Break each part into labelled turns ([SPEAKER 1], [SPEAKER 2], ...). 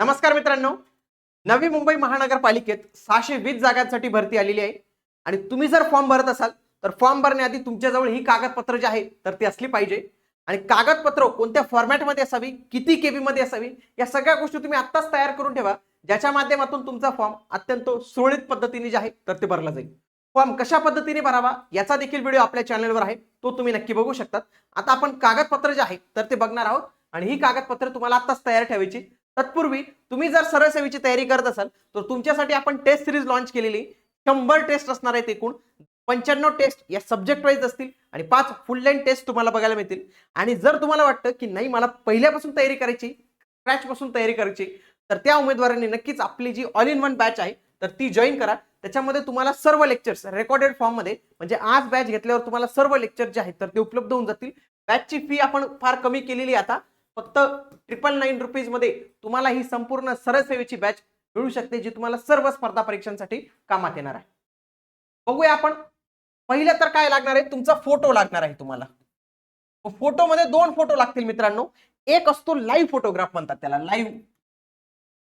[SPEAKER 1] नमस्कार मित्रांनो. नवी मुंबई महानगरपालिकेत सहाशे वीस जागांसाठी भरती आलेली आहे. आणि तुम्ही जर फॉर्म भरत असाल तर फॉर्म भरण्याआधी तुमच्याजवळ ही कागदपत्र जी आहे तर ती असली पाहिजे. आणि कागदपत्र कोणत्या फॉर्मॅटमध्ये असावी किती केबी मध्ये असावी या सगळ्या गोष्टी तुम्ही आत्ताच तयार करून ठेवा. ज्याच्या माध्यमातून तुमचा फॉर्म अत्यंत सुरळीत पद्धतीने जे आहे तर ते भरला जाईल. फॉर्म कशा पद्धतीने भरावा याचा देखील व्हिडिओ आपल्या चॅनलवर आहे तो तुम्ही नक्की बघू शकतात. आता आपण कागदपत्र जे आहे तर ते बघणार आहोत. आणि ही कागदपत्र तुम्हाला आत्ताच तयार ठेवायची. तत्पूर्वी तुम्ही जर सरळ सेवेची तयारी करत असाल तर तुमच्यासाठी आपण टेस्ट सिरीज लॉन्च केलेली शंभर टेस्ट असणार आहेत एकूण. पंच्याण्णव टेस्ट या सब्जेक्ट वाईज असतील आणि पाच फुल लाईन टेस्ट तुम्हाला बघायला मिळतील. आणि जर तुम्हाला वाटतं की नाही मला पहिल्यापासून तयारी करायची स्क्रॅचपासून तयारी करायची तर त्या उमेदवारांनी नक्कीच आपली जी ऑल इन वन बॅच आहे तर ती जॉईन करा. त्याच्यामध्ये तुम्हाला सर्व लेक्चर्स रेकॉर्डेड फॉर्ममध्ये म्हणजे आज बॅच घेतल्यावर तुम्हाला सर्व लेक्चर जे आहेत तर ते उपलब्ध होऊन जातील. बॅचची फी आपण फार कमी केलेली आता. फक्त ट्रिपल नाईन रुपीजमध्ये तुम्हाला ही संपूर्ण सरळ सेवेची बॅच मिळू शकते जी तुम्हाला सर्व स्पर्धा परीक्षांसाठी कामात येणार आहे. बघूया आपण. पहिलं तर काय लागणार आहे? तुमचा फोटो लागणार आहे तुम्हाला. फोटोमध्ये दोन फोटो लागतील मित्रांनो. एक असतो लाईव्ह फोटोग्राफ म्हणतात त्याला लाईव्ह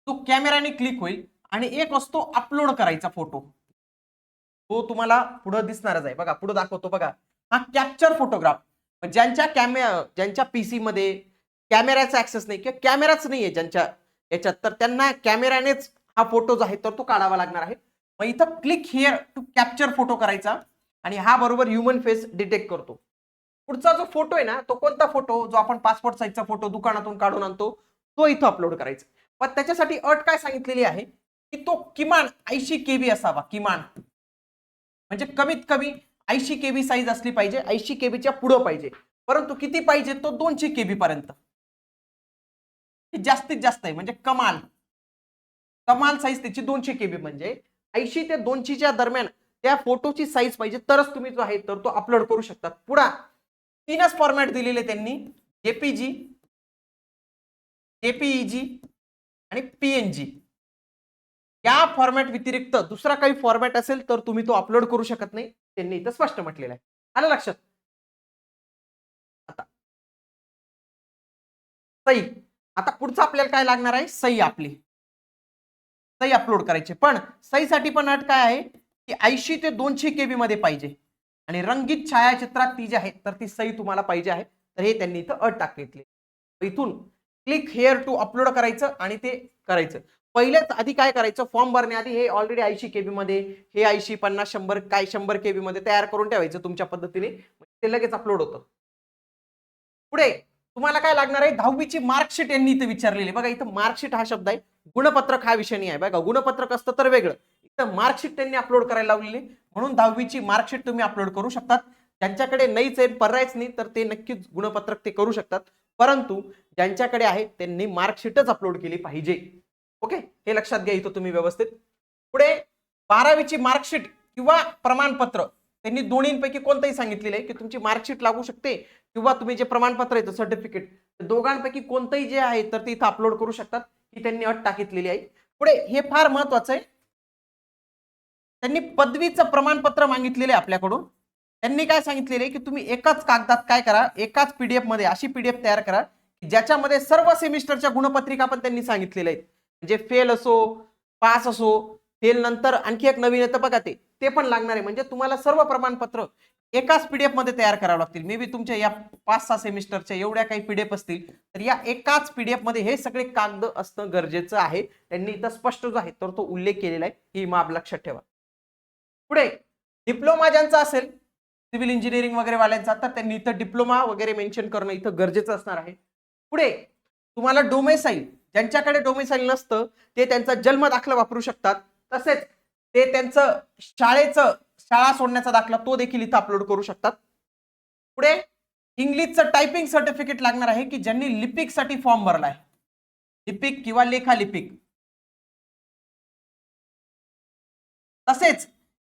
[SPEAKER 1] तो कॅमेराने क्लिक होईल आणि एक असतो अपलोड करायचा फोटो तो तुम्हाला पुढे दिसणारच आहे. बघा पुढे दाखवतो बघा. हा कॅप्चर फोटोग्राफ ज्यांच्या कॅमे ज्यांच्या पीसी मध्ये कॅमेऱ्याचा ऍक्सेस नाही किंवा कॅमेराच नाहीये ज्यांच्या याच्यात. तर त्यांना कॅमेऱ्यानेच हा फोटो जो आहे तर तो काढावा लागणार आहे. मग इथं click here to capture photo करायचा आणि हा बरोबर ह्युमन फेस डिटेक्ट करतो. पुढचा जो फोटो आहे ना तो कोणता फोटो जो आपण पासपोर्ट साईजचा फोटो दुकानातून काढून आणतो तो इथं अपलोड करायचा. पण त्याच्यासाठी अट काय सांगितलेली आहे? की तो किमान ऐंशी केबी असावा किमान. म्हणजे कमीत कमी ऐंशी केबी साईज असली पाहिजे ऐंशी केबीच्या पुढं पाहिजे. परंतु किती पाहिजे? तो दोनशे केबी पर्यंत. जास्तीत जास्त आहे म्हणजे कमाल. कमाल साईज त्याची दोनशे केबी म्हणजे. ऐंशी ते दोनशेच्या दरम्यान त्या फोटोची साईज पाहिजे तरच तुम्ही जो आहे तर तो अपलोड करू शकतात. पुढा तीनच फॉर्मॅट दिलेले त्यांनी. जेपीजी जेपीईजी आणि पीएनजी या फॉर्मॅट व्यतिरिक्त दुसरा काही फॉर्मॅट असेल तर तुम्ही तो अपलोड करू शकत नाही. त्यांनी इथं स्पष्ट म्हटलेलं आहे. आलं लक्षात? आता. सही आता पुढचं आपल्याला काय लागणार आहे? सई आपली. सई अपलोड करायची. पण सईसाठी पण अट काय आहे? की ऐंशी ते दोनशे केबी मध्ये पाहिजे. आणि रंगीत छायाचित्रात ती जी आहे तर ती सई तुम्हाला पाहिजे आहे. तर हे त्यांनी इथं अट टाकली इथून क्लिक हेअर टू अपलोड करायचं आणि ते करायचं. पहिलेच आधी काय करायचं? फॉर्म भरण्याआधी हे ऑलरेडी ऐंशी केबी मध्ये हे ऐंशी पन्नास शंभर काय शंभर केबी मध्ये तयार करून ठेवायचं तुमच्या पद्धतीने. म्हणजे ते लगेच अपलोड होतं. पुढे तुम्हाला काय लागणार आहे? दहावीची मार्कशीट यांनी इथं विचारलेली बघा इथं मार्कशीट हा शब्द आहे. गुणपत्रक हा विषय नाही आहे. बघा गुणपत्रक असतं तर वेगळं. इथं मार्कशीट त्यांनी अपलोड करायला लावलेली म्हणून दहावीची मार्कशीट तुम्ही अपलोड करू शकतात. ज्यांच्याकडे नाहीच आहे पर्यायच नाही तर ते नक्कीच गुणपत्रक ते करू शकतात. परंतु ज्यांच्याकडे आहे त्यांनी मार्कशीटच अपलोड केली पाहिजे. ओके? हे लक्षात घ्या इथं तुम्ही व्यवस्थित. पुढे बारावीची मार्कशीट किंवा प्रमाणपत्र. त्यांनी दोन्हीपैकी कोणतंही सांगितलेलं आहे की तुमची मार्कशीट लागू शकते. किंवा तुम्ही जे प्रमाणपत्र येतं सर्टिफिकेट दोघांपैकी कोणतंही जे आहे तर ते इथं अपलोड करू शकतात. ही त्यांनी अट टाकितलेली आहे. पुढे हे फार महत्वाचं आहे. त्यांनी पदवीचं प्रमाणपत्र मागितलेलं आहे आपल्याकडून. त्यांनी काय सांगितलेलं की तुम्ही एकाच कागदात काय करा एकाच पीडीएफमध्ये अशी पीडीएफ तयार करा की ज्याच्यामध्ये सर्व सेमिस्टरच्या गुणपत्रिका पण त्यांनी सांगितलेल्या आहेत. म्हणजे फेल असो पास असो फेल नंतर आणखी एक नवीन येतं बघा ते. ते पण लागणार आहे. म्हणजे तुम्हाला सर्व प्रमाणपत्र एकाच पीडीएफमध्ये तयार करावं लागतील. मे बी तुमच्या या पाच सहा सेमिस्टरच्या एवढ्या काही पीडीएफ असतील तर या एकाच पीडीएफमध्ये हे सगळे कागद असणं गरजेचं आहे. त्यांनी इथं स्पष्ट जो आहे तर तो उल्लेख केलेला आहे. ही माप लक्षात ठेवा. पुढे डिप्लोमा ज्यांचा असेल सिव्हिल इंजिनिअरिंग वगैरे वाल्यांचा तर त्यांनी इथं डिप्लोमा वगैरे मेन्शन करणं इथं गरजेचं असणार आहे. पुढे तुम्हाला डोमेसाईल ज्यांच्याकडे डोमेसाईल नसतं ते त्यांचा जन्म दाखला वापरू शकतात. तसेच ते त्यांचं शाळेचं शाळा सोडण्याचा दाखला तो देखील इथं अपलोड करू शकतात. पुढे इंग्लिशचं टायपिंग सर्टिफिकेट लागणार आहे की ज्यांनी लिपिकसाठी फॉर्म भरला आहे. लिपिक किंवा लेखा लिपिक तसेच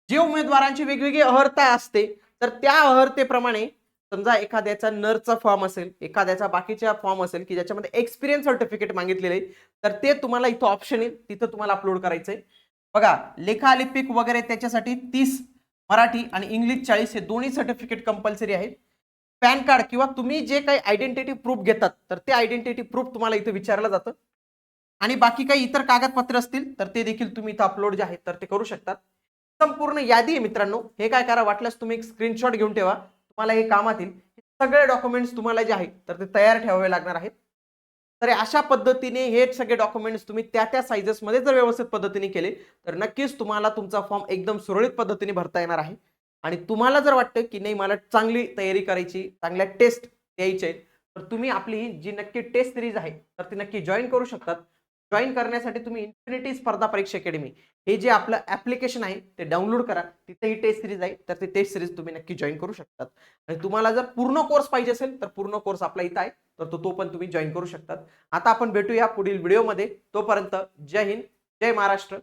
[SPEAKER 1] जे उमेदवारांची वेगवेगळी अहर्ता असते तर त्या अहर्तेप्रमाणे समजा एखाद्याचा नरचा फॉर्म असेल एखाद्याचा बाकीचा फॉर्म असेल की ज्याच्यामध्ये एक्सपिरियन्स सर्टिफिकेट मागितलेले आहे तर ते तुम्हाला इथं ऑप्शन येईल तिथं तुम्हाला अपलोड करायचंय. बघा लेखालिपिक वगैरे त्याच्यासाठी तीस मराठी आणि इंग्लिश चाळीस हे दोन्ही सर्टिफिकेट कंपल्सरी आहेत. पॅन कार्ड किंवा तुम्ही जे काही आयडेंटिटी प्रूफ घेतात तर ते आयडेंटिटी प्रूफ तुम्हाला इथं विचारलं जातं. आणि बाकी काही इतर कागदपत्र असतील तर ते देखील तुम्ही इथं अपलोड जे आहेत तर ते करू शकतात. संपूर्ण यादी आहे मित्रांनो हे काय करा वाटल्यास तुम्ही एक स्क्रीनशॉट घेऊन ठेवा. तुम्हाला हे कामातील सगळे डॉक्युमेंट्स तुम्हाला जे आहेत तर ते तयार ठेवावे लागणार आहेत. तर अशा पद्धतीने हे सगळे डॉक्युमेंट्स तुम्ही त्या त्या सायझेसमध्ये जर व्यवस्थित पद्धतीने केले तर नक्कीच तुम्हाला तुमचा फॉर्म एकदम सुरळीत पद्धतीने भरता येणार आहे. आणि तुम्हाला जर वाटतं की नाही मला चांगली तयारी करायची चांगल्या टेस्ट द्यायचे आहेत तर तुम्ही आपली ही जी नक्की टेस्ट सिरीज आहे तर ती नक्की जॉईन करू शकतात. जॉईन करण्यासाठी तुम्ही इन्फिनिटी स्पर्धा परीक्षा अकॅडमी हे जे आपलं ऍप्लिकेशन आहे ते डाउनलोड करा. तिथे ही टेस्ट सिरीज आहे तर ती टेस्ट सिरीज तुम्ही नक्की जॉईन करू शकतात. आणि तुम्हाला जर पूर्ण कोर्स पाहिजे असेल तर पूर्ण कोर्स आपला इथं आहे. तर तो तो पण तुम्ही जॉईन करू शकतात. आता आपण भेटूया पुढील व्हिडिओमध्ये तोपर्यंत जय हिंद जय महाराष्ट्र.